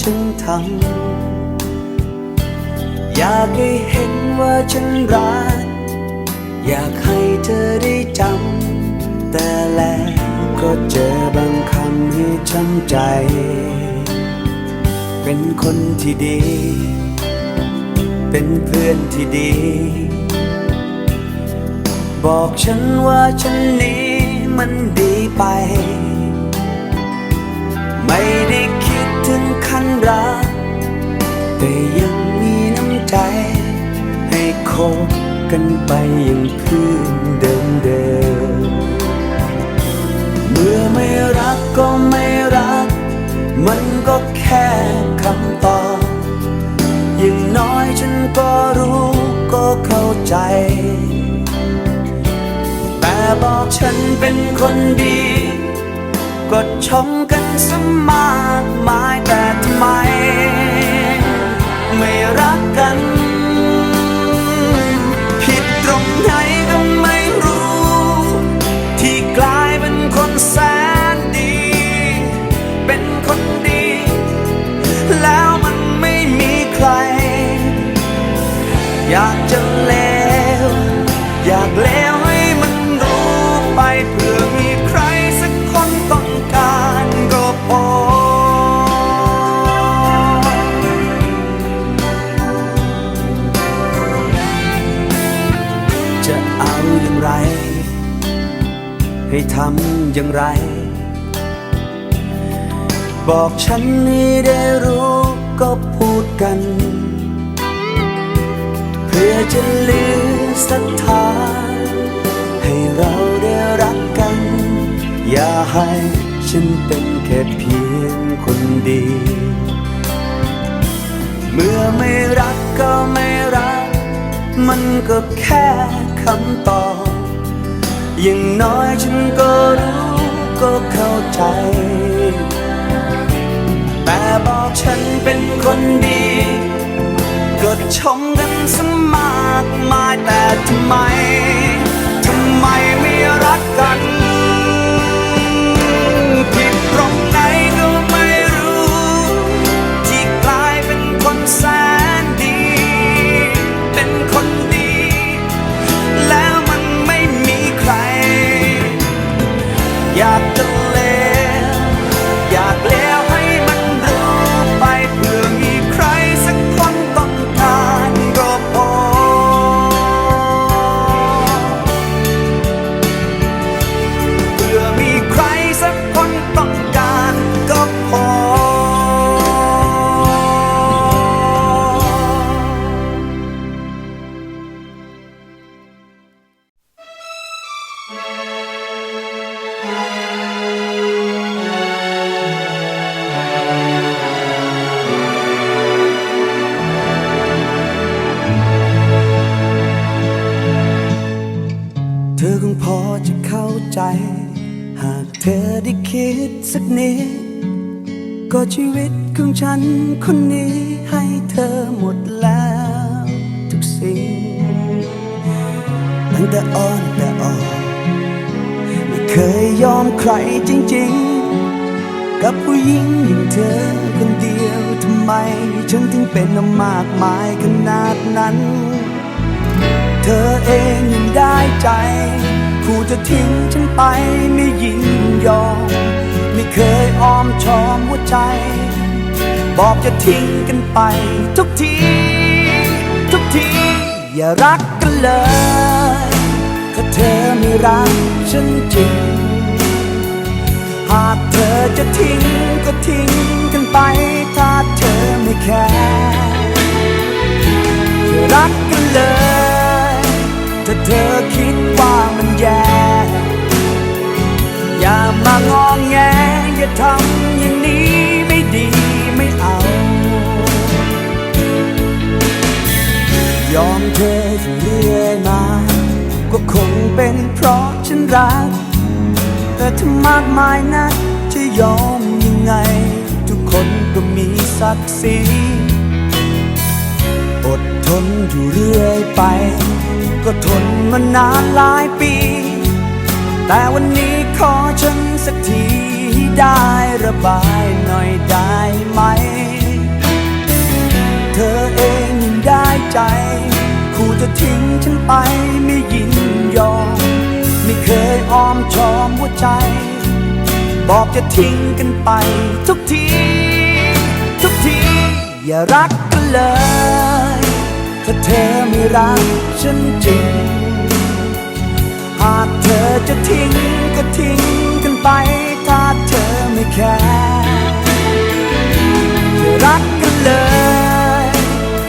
ฉันทำอยากให้เห็นว่าฉันรัก อยากให้เธอได้จำ แต่แล้วก็เจอบางคำให้ช้ำใจ เป็นคนที่ดี เป็นเพื่อนที่ดี บอกฉันว่าฉันนี้มันดีไป ไม่ได้คิด ถึงขั้นรัก แต่ยังมีน้ำใจ ให้คบกันไปอย่างเพื่อนเดิมเดิมเมื่อไม่รักก็ไม่รัก มันก็แค่คำตอบอย่างน้อยฉันก็รู้ก็เข้าใจ แต่บอกฉันเป็นคนดี ก็ชมกัน สมากมายแต่ทำไม ไม่รักกัน ผิดตรงไหนก็ไม่รู้ ที่กลายเป็นคนแสนดี เป็นคนดี แล้วมันไม่มีใคร อยากจะ อย่างไร บอกฉันนี่ได้รู้ก็พูดกัน เพื่อจะลือศรัทธาให้เราได้รักกัน อย่าให้ฉันเป็นแค่เพียงคนดี เมื่อไม่รักก็ไม่รัก มันก็แค่คำตอบ อย่างน้อยฉันก็รู้ก็เข้าใจ แต่บอกฉันเป็นคนดี ก็ชมกันสมากมายแต่ทำไม ทำไมไม่รักกัน จริงๆ กับผู้หญิงอย่างเธอคนเดียวทำไม ฉันถึงเป็นมากมายขนาดนั้น เธอเองยังได้ใจผู้จะทิ้งฉันไปไม่ยินยอม ไม่เคยอ้อมชอมหัวใจ บอกจะทิ้งกันไป ทุกที ทุกที อย่ารักกันเลย ถ้าเธอไม่รักฉันจริงากเธอจะทิ้งก็ทิ้งกันไป ถ้าเธอไม่แคร์อย่ารักกันเลย ถ้าเธอคิดว่ามันแย่ อย่ามางองแง อย่าทำอย่างนี้ไม่ดีไม่เอา ยอมเธออยู่เรื่อยมา ก็คงเป็นเพราะฉันรัก แต่ถ้ามากมายนะ จะยอมยังไง ทุกคนก็มีศักดิ์ศรีออดทนอยู่เรื่อยไป ก็ทนมานานหลายปี แต่วันนี้ขอฉันสักทีได้ระบายหน่อยได้ไหม เธอเองยังได้ใจ คู่จะทิ้งฉันไปไม่ยินยอม ไม่เคยอ้อมชอมหัวใจ บอกจะทิ้งกันไป ทุกที ทุกที อย่ารักกันเลย ถ้าเธอไม่รักฉันจริง หากเธอจะทิ้งก็ทิ้งกันไป ถ้าเธอไม่แคร์อย่ารักกันเลย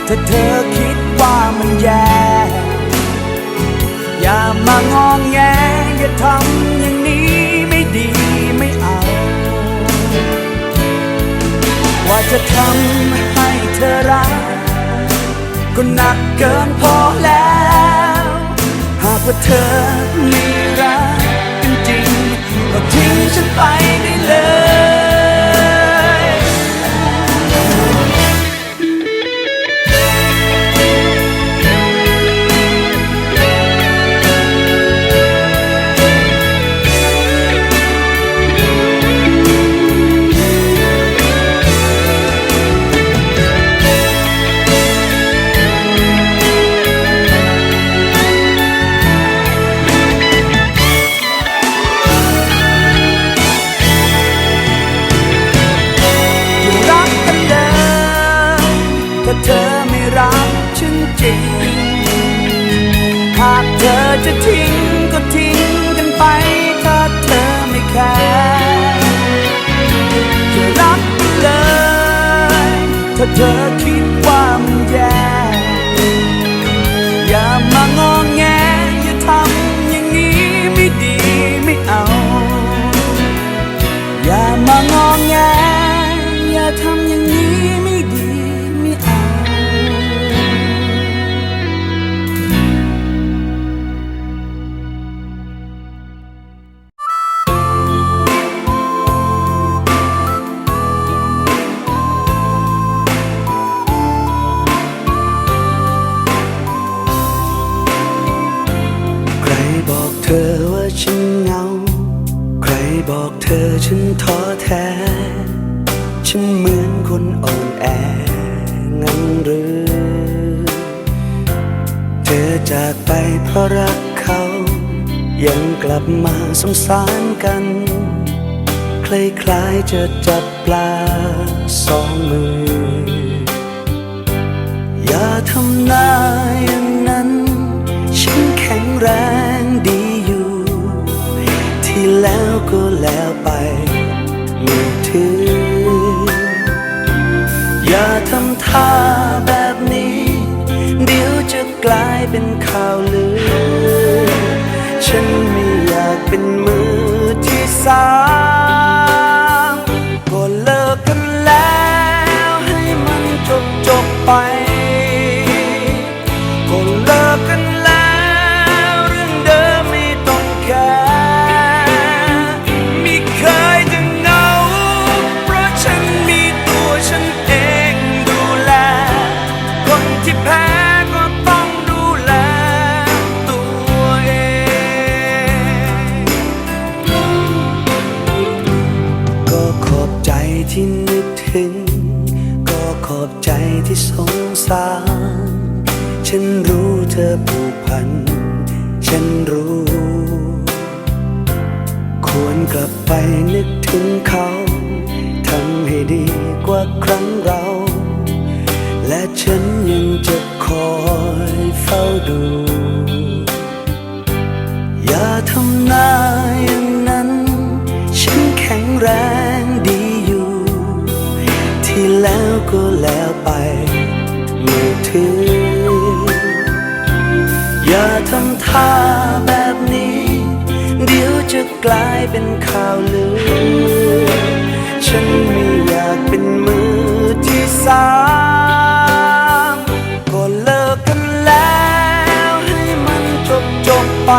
ถ้าเธอคิดว่ามันแย่ อย่ามางองแง อย่าทำอย่างนี้ไม่ดีไม่เอา ว่าจะทำให้เธอรัก ก็หนักเกินพอแล้ว หากว่าเธอไม่รักกันจริง ก็ทิ้งฉันไปได้เลย ฉันท้อแท้ ฉันเหมือนคนอ่อนแองั้นหรือ เธอจากไปเพราะรักเขา ยังกลับมาสงสารกัน คล้ายๆจะจับปลาสองมือ อย่าทำหน้าอย่างนั้น ฉันแข็งแรงดี แล้วก็แล้วไปไม่ถือ อย่าทำท่าแบบนี้ เดี๋ยวจะกลายเป็นข่าวลือ ฉันไม่อยากเป็นมือที่สาม ควรกลับไปนึกถึงเขาทำให้ดีกว่าครั้งเรา และฉันยังจะคอยเฝ้าดู อย่าทำหน้าอย่างนั้น ฉันแข็งแรงดีอยู่ ที่แล้วก็แล้วไปไม่ถือ อย่าทำท่า จะกลายเป็นข่าวลือ ฉันไม่อยากเป็นมือที่สามก็เลิกกันแล้วให้มันจบจบๆไป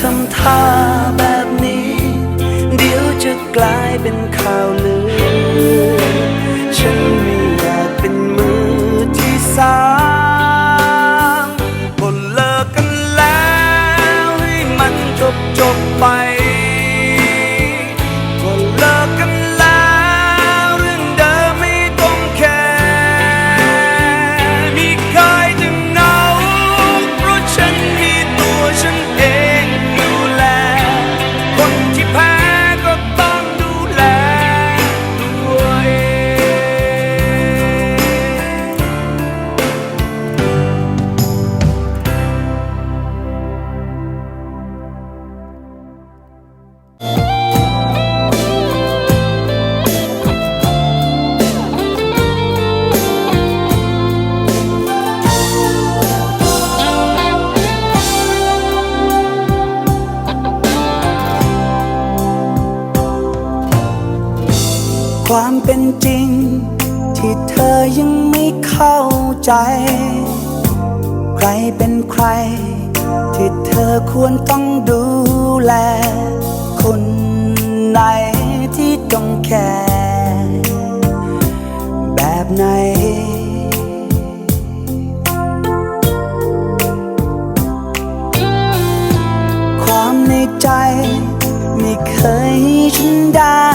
ทำท่าแบบนี้ เดี๋ยวจะกลายเป็นข่าวลือ เป็นจริง ที่เธอยังไม่เข้าใจ ใครเป็นใคร ที่เธอควรต้องดูแล คนไหนที่ต้องแคร์แบบไหนความในใจ ไม่เคยฉันได้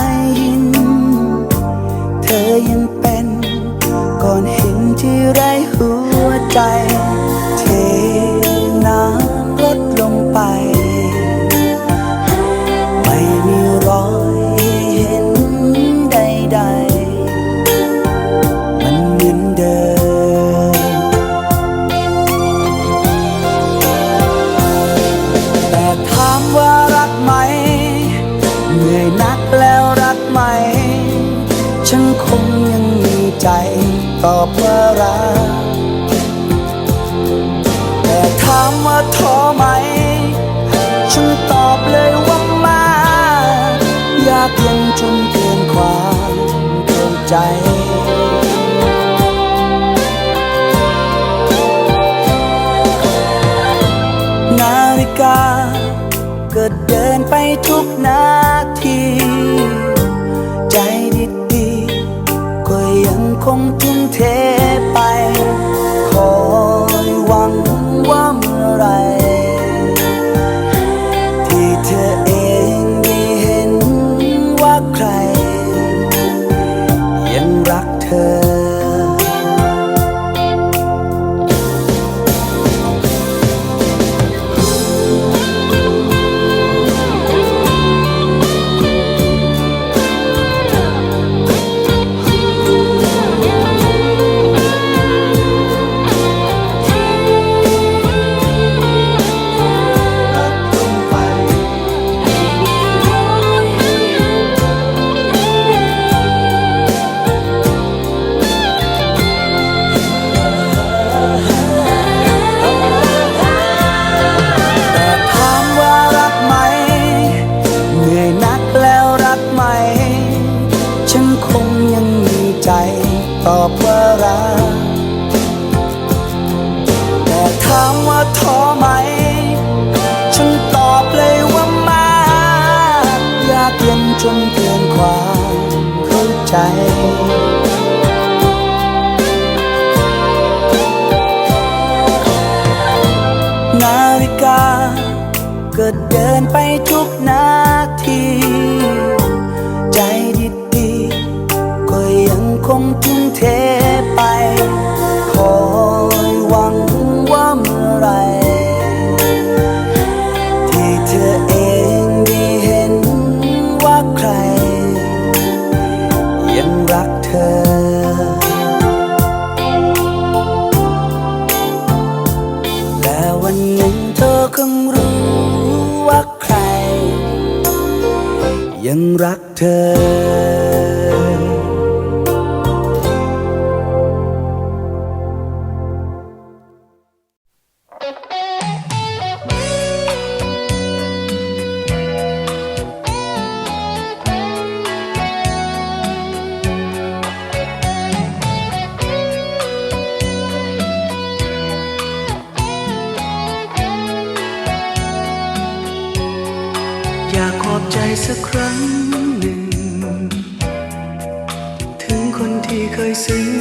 คนที่เคยซึ้ง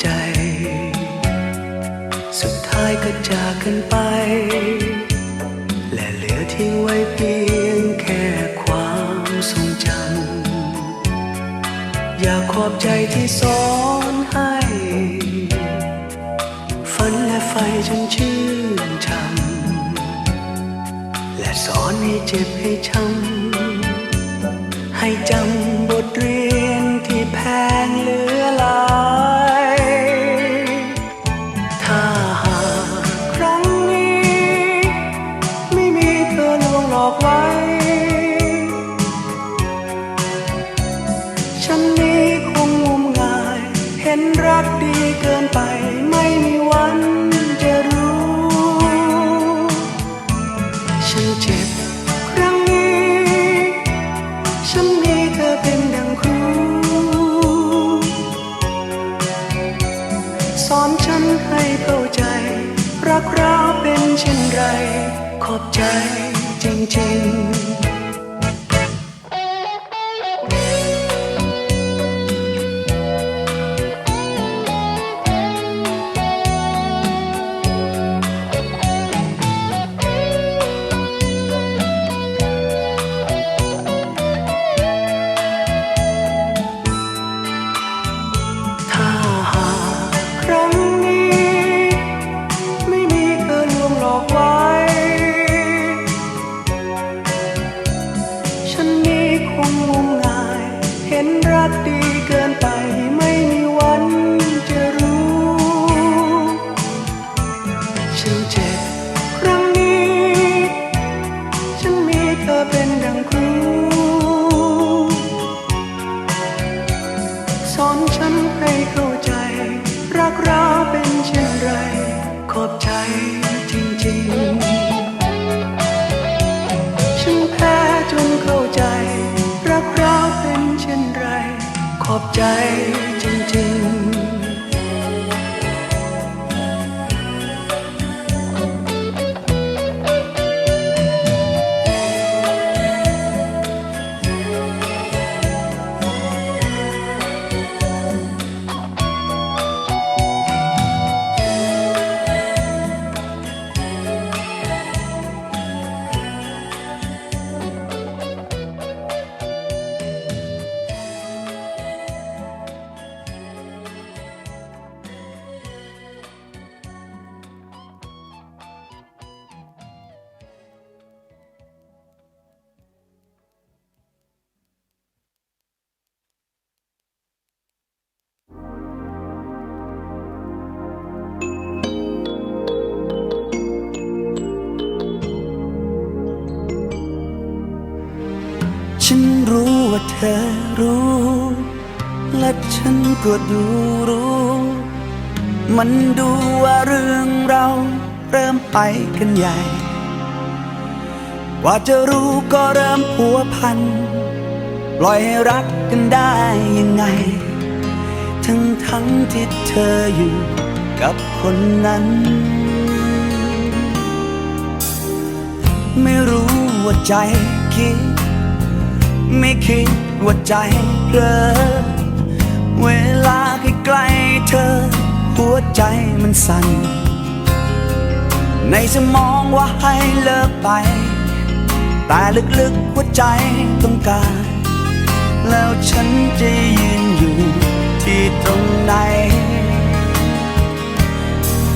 ใจ สุดท้ายก็จากกันไป และเหลือทิ้งไว้เพียงแค่ความทรงจำอยากขอบใจที่สอนให้ ฝันและไฟจนชื่นช่ำและสอนให้เจ็บให้ช้ำให้จำ ข เห็นรักดีเกินไป ใจ ก็ดูรู้ มันดูว่าเรื่องเราเริ่มไปกันใหญ่ ว่าจะรู้ก็เริ่มพัวพัน ปล่อยให้รักกันได้ยังไง ทั้งทั้งที่เธออยู่กับคนนั้น ไม่รู้ว่าใจคิด ไม่คิดว่าใจเพลอ เวลาใกล้ๆเธอ หัวใจมันสั่น ในสมองว่าให้เลิกไป แต่ลึกๆหัวใจต้องการ แล้วฉันจะยืนอยู่ที่ตรงไหน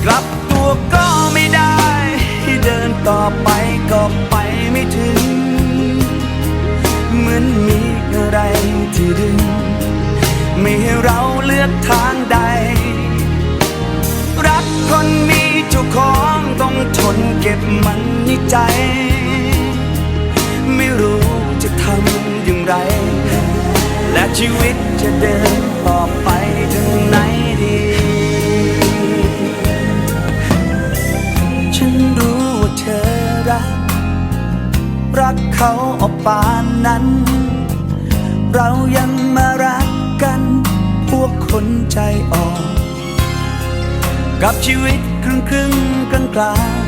กลับตัวก็ไม่ได้ ที่เดินต่อไปก็ไปไม่ถึง เหมือนมีอะไรที่ดึง ไม่ให้เราเลือกทางใด รักคนมีเจ้าของต้องทนเก็บมันในใจ ไม่รู้จะทำอย่างไร และชีวิตจะเดินต่อไปถึงไหนดี ฉันรู้ว่าเธอรัก รักเขาออกปานนั้น เรายังมา คนใจอ่อนกับชีวิตครึ่งครึ่งกลางกลาง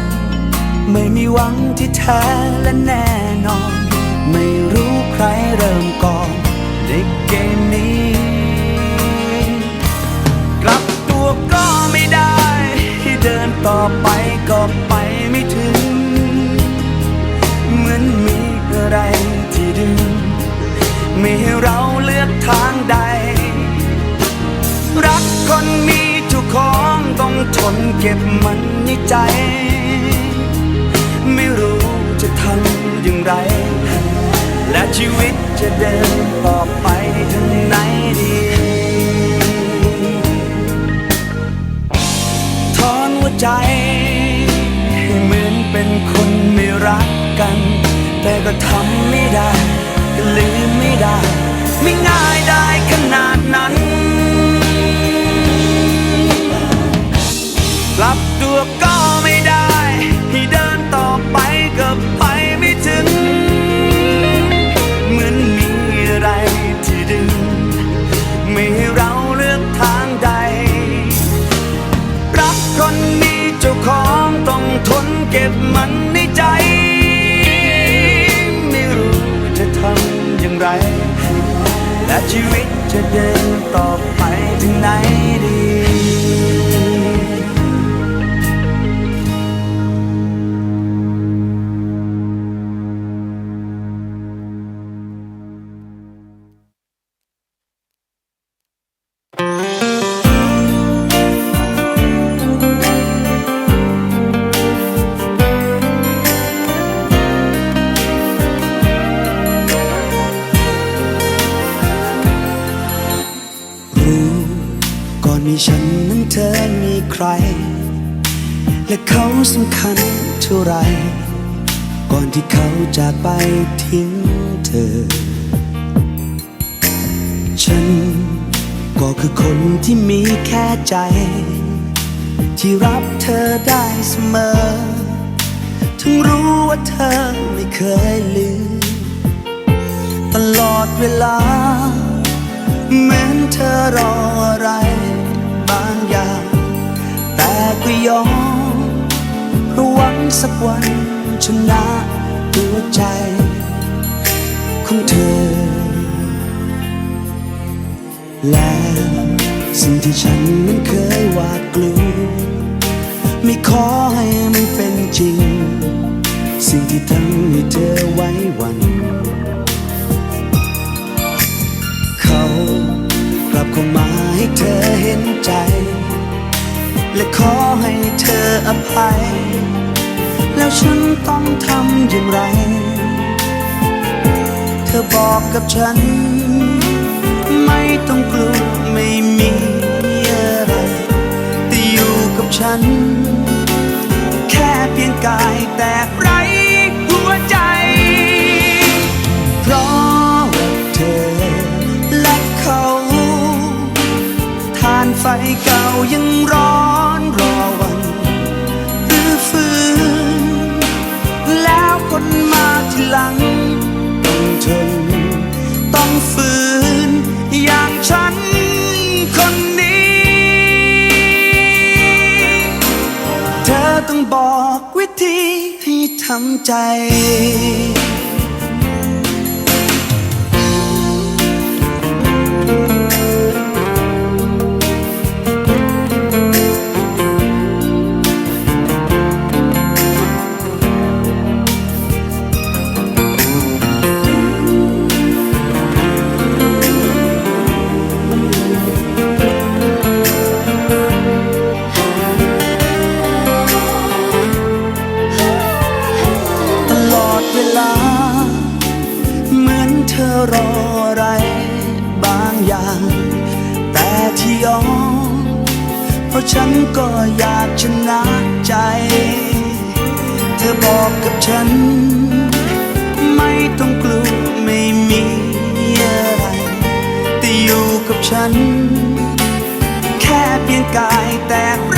ไม่มีหวังที่แท้และแน่นอน ไม่รู้ใครเริ่มก่อนในเกมนี้ กลับตัวก็ไม่ได้ ที่เดินต่อไปก็ไปไม่ถึง ชีวิตจะเดินต่อไปถึงไหนดี และเขาสำคัญเท่าไร ก่อนที่เขาจากไปทิ้งเธอ ฉันก็คือคนที่มีแค่ใจ ที่รับเธอได้เสมอ ถึงรู้ว่าเธอไม่เคยลืม ตลอดเวลาเหมือนเธอรออะไรบางอย่าง แต่ก็ยอม เพราะหวังสักวันชนะตัวใจของเธอ และสิ่งที่ฉันนั้นเคยหวาดกลัวไม่ขอให้มันเป็นจริง สิ่งที่ทำให้เธอไว้วัน เขากลับเข้ามาให้เธอเห็นใจ และขอ ออภัย แล้วฉันต้องทำอย่างไร เธอบอกกับฉัน ไม่ต้องกลัวไม่มีอะไรแต่อยู่กับฉัน แค่เพียงกายแต่ไรหัวใจ เพราะเธอและเขา ทานไฟเก่ายังร้อน ทีหลังต้องทนต้องฝืนอย่างฉันคนนี้ เธอต้องบอกวิธีให้ทำใจ ค่เ